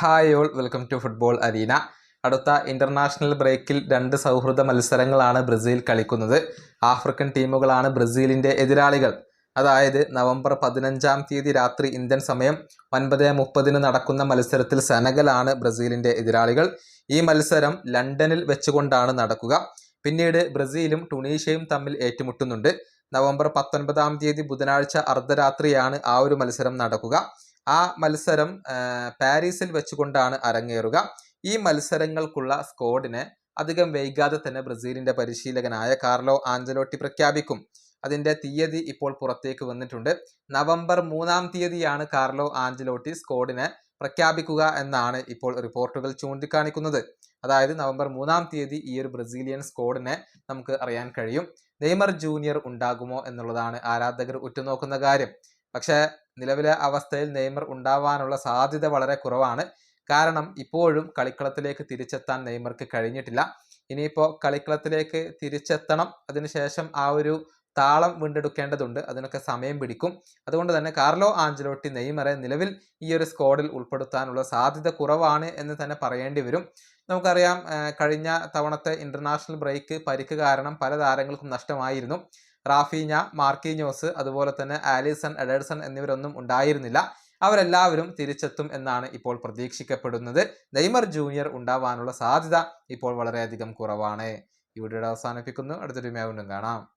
Hi all welcome to football arena. അടുത്ത international ബ്രേക്കിൽ രണ്ട് സൗഹൃദ മത്സരങ്ങളാണ് ബ്രസീൽ കളിക്കുന്നത്. ആഫ്രിക്കൻ ടീമുകളാണ് ബ്രസീലിന്റെ എതിരാളികൾ. അതായത് നവംബർ പതിനഞ്ചാം തീയതി രാത്രി ഇന്ത്യൻ സമയം ഒൻപത് മുപ്പതിന് നടക്കുന്ന മത്സരത്തിൽ സെനഗലാണ് ബ്രസീലിന്റെ എതിരാളികൾ. ഈ മത്സരം ലണ്ടനിൽ വെച്ചുകൊണ്ടാണ് നടക്കുക. പിന്നീട് ബ്രസീലും ടുണീഷ്യയും തമ്മിൽ ഏറ്റുമുട്ടുന്നുണ്ട്. നവംബർ പത്തൊൻപതാം തീയതി ബുധനാഴ്ച അർദ്ധരാത്രിയാണ് ആ ഒരു മത്സരം നടക്കുക. ആ മത്സരം പാരീസിൽ വെച്ചുകൊണ്ടാണ് അരങ്ങേറുക. ഈ മത്സരങ്ങൾക്കുള്ള സ്ക്വാഡിനെ അധികം വൈകാതെ തന്നെ ബ്രസീലിന്റെ പരിശീലകനായ കാർലോ ആഞ്ചലോട്ടി പ്രഖ്യാപിക്കും. അതിന്റെ തീയതി ഇപ്പോൾ പുറത്തേക്ക് വന്നിട്ടുണ്ട്. നവംബർ മൂന്നാം തീയതിയാണ് കാർലോ ആഞ്ചലോട്ടി സ്ക്വാഡിനെ പ്രഖ്യാപിക്കുക എന്നാണ് ഇപ്പോൾ റിപ്പോർട്ടുകൾ ചൂണ്ടിക്കാണിക്കുന്നത്. അതായത് നവംബർ മൂന്നാം തീയതി ഈ ഒരു ബ്രസീലിയൻ സ്ക്വാഡിനെ നമുക്ക് അറിയാൻ കഴിയും. നെയ്മർ ജൂനിയർ ഉണ്ടാകുമോ എന്നുള്ളതാണ് ആരാധകർ ഉറ്റുനോക്കുന്ന കാര്യം. പക്ഷേ നിലവിലെ അവസ്ഥയിൽ നെയ്മർ ഉണ്ടാവാനുള്ള സാധ്യത വളരെ കുറവാണ്. കാരണം ഇപ്പോഴും കളിക്കളത്തിലേക്ക് തിരിച്ചെത്താൻ നെയ്മർക്ക് കഴിഞ്ഞിട്ടില്ല. ഇനിയിപ്പോൾ കളിക്കളത്തിലേക്ക് തിരിച്ചെത്തണം അതിനുശേഷം ആ ഒരു താളം വീണ്ടെടുക്കേണ്ടതുണ്ട്. അതിനൊക്കെ സമയം പിടിക്കും. അതുകൊണ്ട് തന്നെ കാർലോ ആഞ്ചലോട്ടി നെയ്മറെ നിലവിൽ ഈ ഒരു സ്ക്വാഡിൽ ഉൾപ്പെടുത്താനുള്ള സാധ്യത കുറവാണ് എന്ന് തന്നെ പറയേണ്ടി വരും. നമുക്കറിയാം കഴിഞ്ഞ തവണത്തെ ഇന്റർനാഷണൽ ബ്രേക്ക് പരിക്ക് കാരണം പല താരങ്ങൾക്കും നഷ്ടമായിരുന്നു. റാഫീഞ്ഞ മാർക്കീഞ്ഞോസ് അതുപോലെ തന്നെ ആലിസൺ എഡേഴ്സൺ എന്നിവരൊന്നും ഉണ്ടായിരുന്നില്ല. അവരെല്ലാവരും തിരിച്ചെത്തും എന്നാണ് ഇപ്പോൾ പ്രതീക്ഷിക്കപ്പെടുന്നത്. നെയ്മർ ജൂനിയർ ഉണ്ടാവാനുള്ള സാധ്യത ഇപ്പോൾ വളരെയധികം കുറവാണ്. ഈ അവസാനിപ്പിക്കുന്നു. അടുത്തൊരു മേവനും കാണാം.